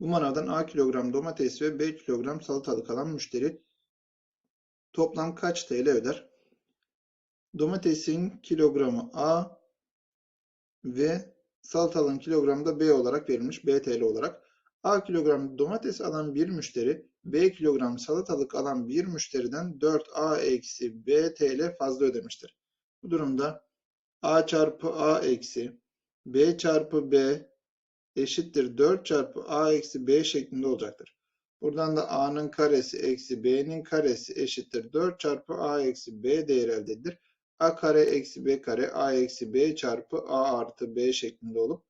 Bu manavdan A kilogram domates ve B kilogram salatalık alan müşteri toplam kaç TL öder? Domatesin kilogramı A ve salatalığın kilogramı da B olarak verilmiş. B TL olarak. A kilogram domates alan bir müşteri B kilogram salatalık alan bir müşteriden 4A eksi B TL fazla ödemiştir. Bu durumda A çarpı A eksi B çarpı B eşittir 4 çarpı A eksi B şeklinde olacaktır. Buradan da A'nın karesi eksi B'nin karesi eşittir 4 çarpı A eksi B değeri elde edilir. A kare eksi B kare A eksi B çarpı A artı B şeklinde olup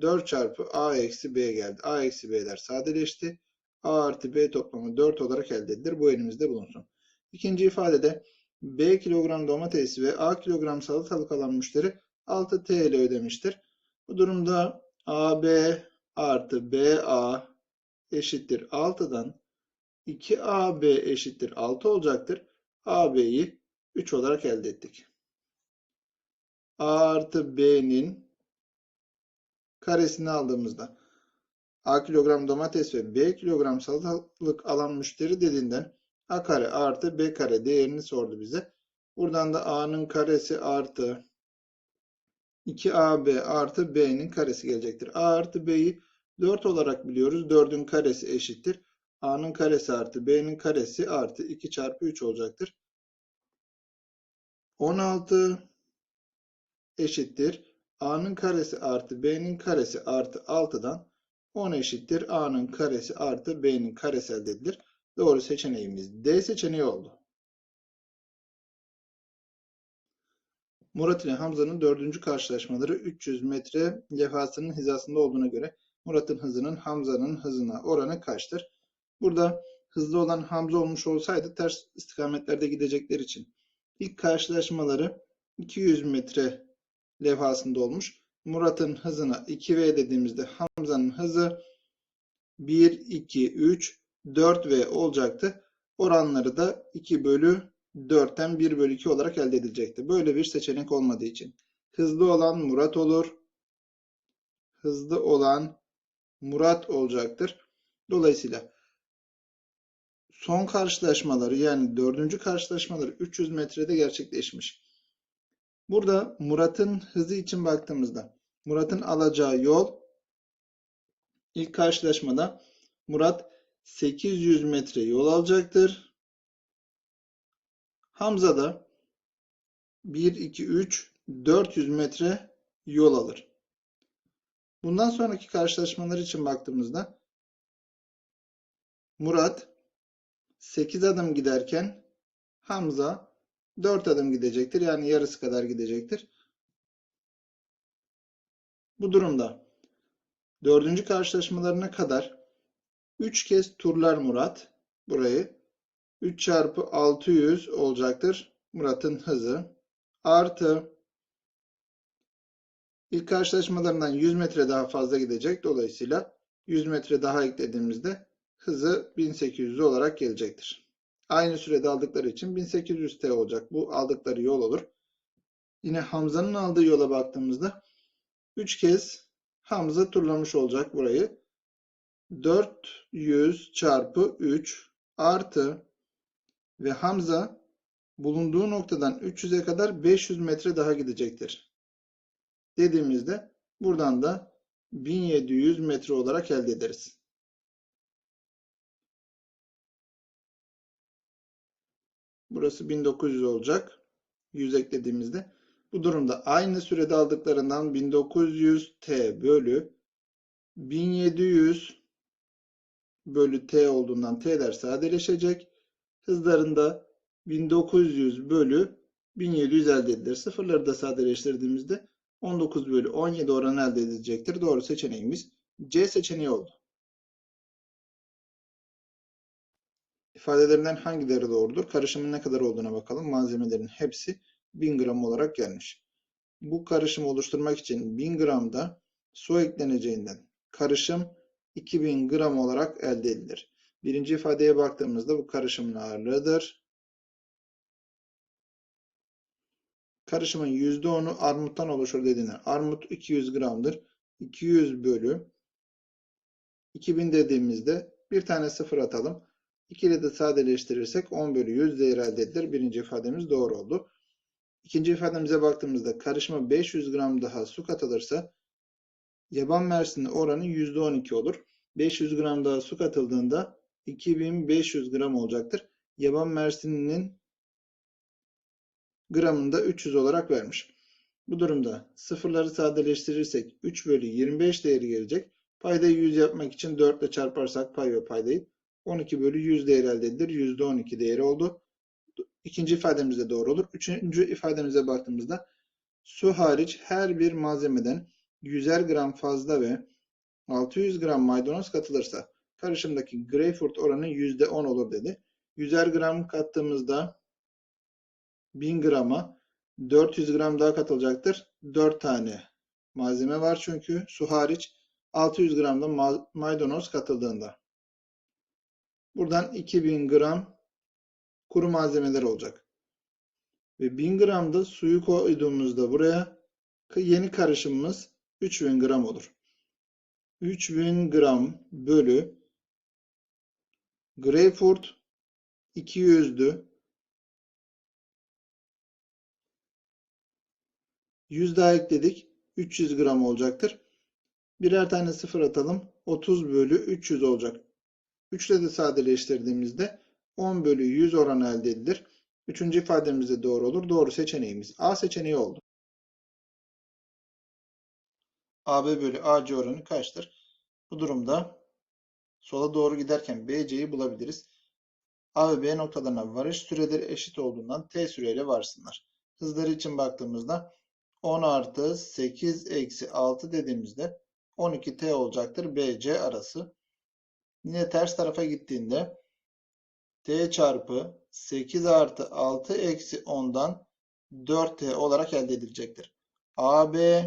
4 çarpı A eksi B geldi. A eksi B'ler sadeleşti. A artı B toplamı 4 olarak elde edilir. Bu elimizde bulunsun. İkinci ifadede B kilogram domates ve A kilogram salatalık alan müşteri 6 TL ödemiştir. Bu durumda AB artı BA eşittir 6'dan 2AB eşittir 6 olacaktır. AB'yi 3 olarak elde ettik. A artı B'nin karesini aldığımızda A kilogram domates ve B kilogram salatalık alan müşteri dediğinden A kare artı B kare değerini sordu bize. Buradan da A'nın karesi artı 2AB artı B'nin karesi gelecektir. A artı B'yi 4 olarak biliyoruz. 4'ün karesi eşittir. A'nın karesi artı B'nin karesi artı 2 çarpı 3 olacaktır. 16 eşittir. A'nın karesi artı B'nin karesi artı 6'dan 10 eşittir. A'nın karesi artı B'nin karesi elde edilir. Doğru seçeneğimiz D seçeneği oldu. Murat ile Hamza'nın dördüncü karşılaşmaları 300 metre lefasının hizasında olduğuna göre Murat'ın hızının Hamza'nın hızına oranı kaçtır? Burada hızlı olan Hamza olmuş olsaydı ters istikametlerde gidecekler için ilk karşılaşmaları 200 metre levhasında olmuş. Murat'ın hızına 2V dediğimizde Hamza'nın hızı 1, 2, 3, 4V olacaktı. Oranları da 2 bölü 4'ten 1 bölü 2 olarak elde edilecekti. Böyle bir seçenek olmadığı için. Hızlı olan Murat olur. Hızlı olan Murat olacaktır. Dolayısıyla son karşılaşmaları yani dördüncü karşılaşmaları 300 metrede gerçekleşmiş. Burada Murat'ın hızı için baktığımızda Murat'ın alacağı yol ilk karşılaşmada Murat 800 metre yol alacaktır. Hamza da 1, 2, 3, 400 metre yol alır. Bundan sonraki karşılaşmalar için baktığımızda Murat 8 adım giderken Hamza 4 adım gidecektir. Yani yarısı kadar gidecektir. Bu durumda dördüncü karşılaşmalarına kadar 3 kez turlar Murat burayı. 3 çarpı 600 olacaktır Murat'ın hızı. Artı ilk karşılaşmalarından 100 metre daha fazla gidecek. Dolayısıyla 100 metre daha eklediğimizde hızı 1800 olarak gelecektir. Aynı sürede aldıkları için 1800 T olacak. Bu aldıkları yol olur. Yine Hamza'nın aldığı yola baktığımızda 3 kez Hamza turlamış olacak burayı. 400 çarpı 3 artı ve Hamza bulunduğu noktadan 300'e kadar 500 metre daha gidecektir. Dediğimizde buradan da 1700 metre olarak elde ederiz. Burası 1900 olacak. 100 eklediğimizde. Bu durumda aynı sürede aldıklarından 1900 T bölü 1700 bölü T olduğundan T'ler sadeleşecek. Hızlarında 1900 bölü 1700 elde edilir. Sıfırları da sadeleştirdiğimizde 19 bölü 17 oranı elde edilecektir. Doğru seçeneğimiz C seçeneği oldu. İfadelerinden hangileri doğrudur? Karışımın ne kadar olduğuna bakalım. Malzemelerin hepsi 1000 gram olarak gelmiş. Bu karışımı oluşturmak için 1000 gramda su ekleneceğinden karışım 2000 gram olarak elde edilir. Birinci ifadeye baktığımızda bu karışımın ağırlığıdır. Karışımın %10'u armuttan oluşur dediğinden armut 200 gramdır. 200 bölü 2000 dediğimizde bir tane sıfır atalım. 2 ile de sadeleştirirsek 10 bölü 100 değeri elde edilir. Birinci ifademiz doğru oldu. İkinci ifademize baktığımızda karışıma 500 gram daha su katılırsa yaban mersini oranı %12 olur. 500 gram daha su katıldığında 2500 gram olacaktır. Yaban mersininin gramını da 300 olarak vermiş. Bu durumda sıfırları sadeleştirirsek 3 bölü 25 değeri gelecek. Paydayı 100 yapmak için 4 ile çarparsak pay ve paydayı 12 bölü 100 değeri elde edilir. %12 değeri oldu. İkinci ifademiz de doğru olur. Üçüncü ifademize baktığımızda su hariç her bir malzemeden 100'er gram fazla ve 600 gram maydanoz katılırsa karışımdaki greyfurt oranı %10 olur dedi. 100'er gram kattığımızda 1000 grama 400 gram daha katılacaktır. 4 tane malzeme var çünkü su hariç 600 gram da maydanoz katıldığında. Buradan 2000 gram kuru malzemeler olacak. Ve 1000 gram da suyu koyduğumuzda buraya yeni karışımımız 3000 gram olur. 3000 gram bölü greyfurt 200'dü. 100 daha ekledik. 300 gram olacaktır. Birer tane sıfır atalım. 30 bölü 300 olacak. 3 ile de sadeleştirdiğimizde 10 bölü 100 oranı elde edilir. Üçüncü ifademiz de doğru olur. Doğru seçeneğimiz A seçeneği oldu. AB bölü AC oranı kaçtır? Bu durumda sola doğru giderken BC'yi bulabiliriz. A ve B noktalarına varış süreleri eşit olduğundan T süreyle varsınlar. Hızları için baktığımızda 10 artı 8 eksi 6 dediğimizde 12T olacaktır BC arası. Yine ters tarafa gittiğinde T çarpı 8 artı 6 eksi 10'dan 4T olarak elde edilecektir. AB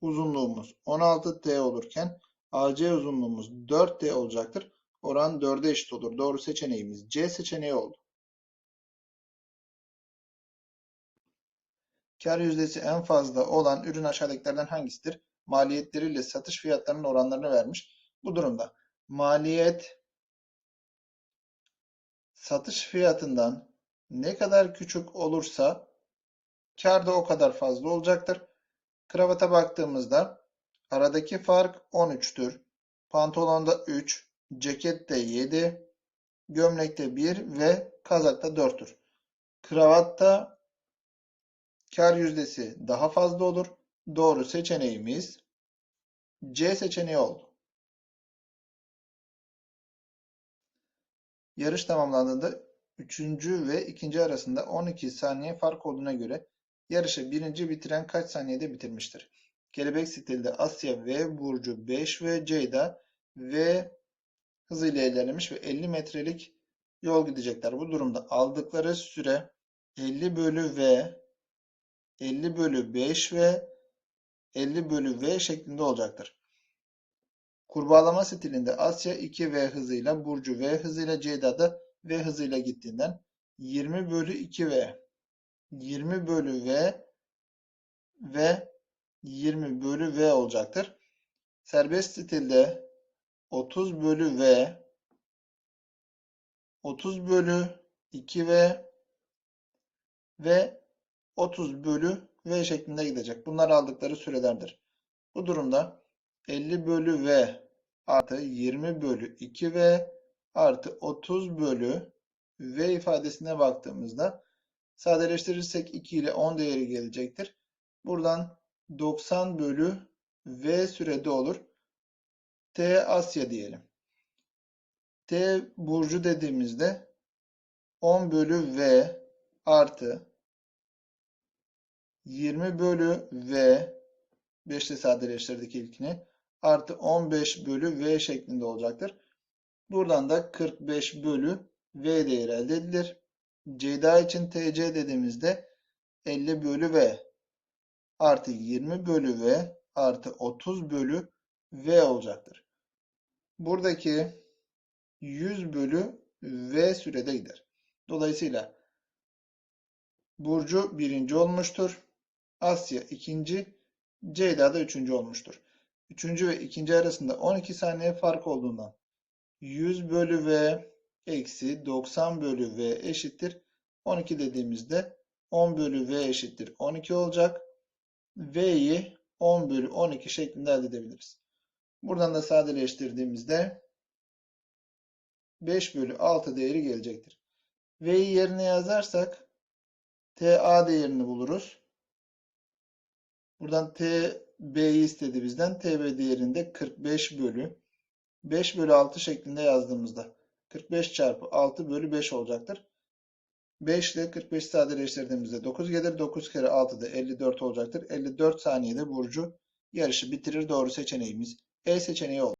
uzunluğumuz 16T olurken AC uzunluğumuz 4T olacaktır. Oran 4'e eşit olur. Doğru seçeneğimiz C seçeneği oldu. Kar yüzdesi en fazla olan ürün aşağıdakilerden hangisidir? Maliyetleriyle satış fiyatlarının oranlarını vermiş. Bu durumda maliyet satış fiyatından ne kadar küçük olursa kar da o kadar fazla olacaktır. Kravata baktığımızda aradaki fark 13'tür. Pantolonda 3, cekette 7, gömlekte 1 ve kazakta 4'tür. Kravatta kar yüzdesi daha fazla olur. Doğru seçeneğimiz C seçeneği oldu. Yarış tamamlandığında 3. ve 2. arasında 12 saniye fark olduğuna göre yarışı birinci bitiren kaç saniyede bitirmiştir? Kelebek stilde Asya V, Burcu 5 ve Ceyda V hızıyla ilerlemiş ve 50 metrelik yol gidecekler. Bu durumda aldıkları süre 50 bölü V, 50 bölü 5 ve 50 bölü V şeklinde olacaktır. Kurbağalama stilinde Asya 2V hızıyla, Burcu V hızıyla, Ceyda da V hızıyla gittiğinden 20 bölü 2V 20 bölü V ve 20 bölü V olacaktır. Serbest stilde 30 bölü V 30 bölü 2V ve 30 bölü V şeklinde gidecek. Bunlar aldıkları sürelerdir. Bu durumda 50 bölü V artı 20 bölü 2V artı 30 bölü V ifadesine baktığımızda sadeleştirirsek 2 ile 10 değeri gelecektir. Buradan 90 bölü V sürede olur. T Asya diyelim. T burcu dediğimizde 10 bölü V artı 20 bölü V 5 ile sadeleştirdik ilkini. Artı 15 bölü V şeklinde olacaktır. Buradan da 45 bölü V değeri elde edilir. Ceyda için TC dediğimizde 50 bölü V artı 20 bölü V artı 30 bölü V olacaktır. Buradaki 100 bölü V sürede gider. Dolayısıyla Burcu birinci olmuştur. Asya ikinci, Ceyda da üçüncü olmuştur. üçüncü ve ikinci arasında 12 saniye fark olduğundan 100 bölü V eksi 90 bölü V eşittir. 12 dediğimizde 10 bölü V eşittir 12 olacak. V'yi 10 bölü 12 şeklinde elde edebiliriz. Buradan da sadeleştirdiğimizde 5 bölü 6 değeri gelecektir. V'yi yerine yazarsak TA değerini buluruz. Buradan TB'yi istedi bizden. TB değerinde 45 bölü 5 bölü 6 şeklinde yazdığımızda 45 çarpı 6 bölü 5 olacaktır. 5 ile 45 sadeleştirdiğimizde 9 gelir. 9 kere 6 da 54 olacaktır. 54 saniyede Burcu yarışı bitirir. Doğru seçeneğimiz E seçeneği oldu.